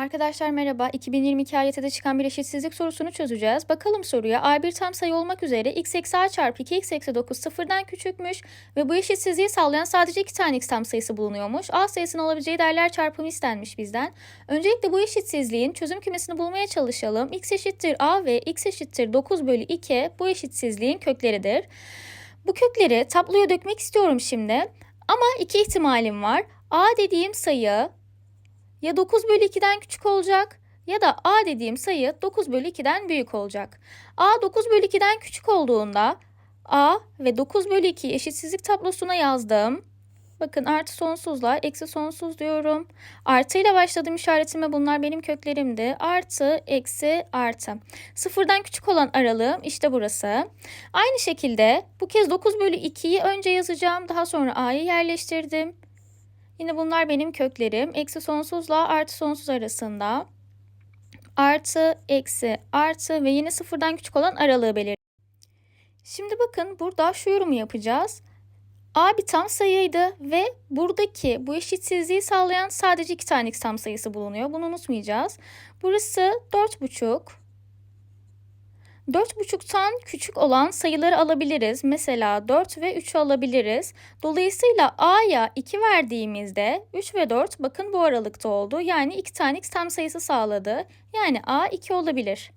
Arkadaşlar merhaba. 2022 AYT'de çıkan bir eşitsizlik sorusunu çözeceğiz. Bakalım soruya. A1 tam sayı olmak üzere x eksi a çarpı 2 x eksi 9 sıfırdan küçükmüş ve bu eşitsizliği sağlayan sadece iki tane x tam sayısı bulunuyormuş. A sayısının olabileceği değerler çarpımı istenmiş bizden. Öncelikle bu eşitsizliğin çözüm kümesini bulmaya çalışalım. x eşittir a ve x eşittir 9 bölü 2 bu eşitsizliğin kökleridir. Bu kökleri tabloya dökmek istiyorum şimdi. Ama iki ihtimalim var. A dediğim sayı ya 9 bölü 2'den küçük olacak ya da a dediğim sayı 9 bölü 2'den büyük olacak. a 9 bölü 2'den küçük olduğunda a ve 9 bölü 2 eşitsizlik tablosuna yazdım. Bakın artı sonsuzla eksi sonsuz diyorum. Artıyla başladığım işaretime bunlar benim köklerimdi. Artı, eksi, artı. Sıfırdan küçük olan aralığım işte burası. Aynı şekilde bu kez 9 bölü 2'yi önce yazacağım. Daha sonra a'yı yerleştirdim. Yine bunlar benim köklerim. Eksi sonsuzla artı sonsuz arasında. Artı, eksi, artı ve yine sıfırdan küçük olan aralığı belirledim. Şimdi bakın burada şu yorumu yapacağız. A bir tam sayıydı ve buradaki bu eşitsizliği sağlayan sadece iki tane tam sayısı bulunuyor. Bunu unutmayacağız. Burası 4,5. 4,5'tan küçük olan sayıları alabiliriz. Mesela 4 ve 3'ü alabiliriz. Dolayısıyla A'ya 2 verdiğimizde 3 ve 4 bakın bu aralıkta oldu. Yani 2 tane x tam sayısı sağladı. Yani A 2 olabilir.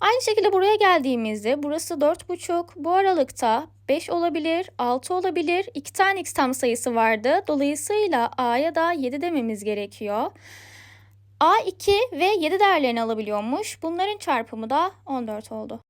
Aynı şekilde buraya geldiğimizde burası 4,5. Bu aralıkta 5 olabilir, 6 olabilir. 2 tane x tam sayısı vardı. Dolayısıyla A'ya da 7 dememiz gerekiyor. A2 ve 7 değerlerini alabiliyormuş. Bunların çarpımı da 14 oldu.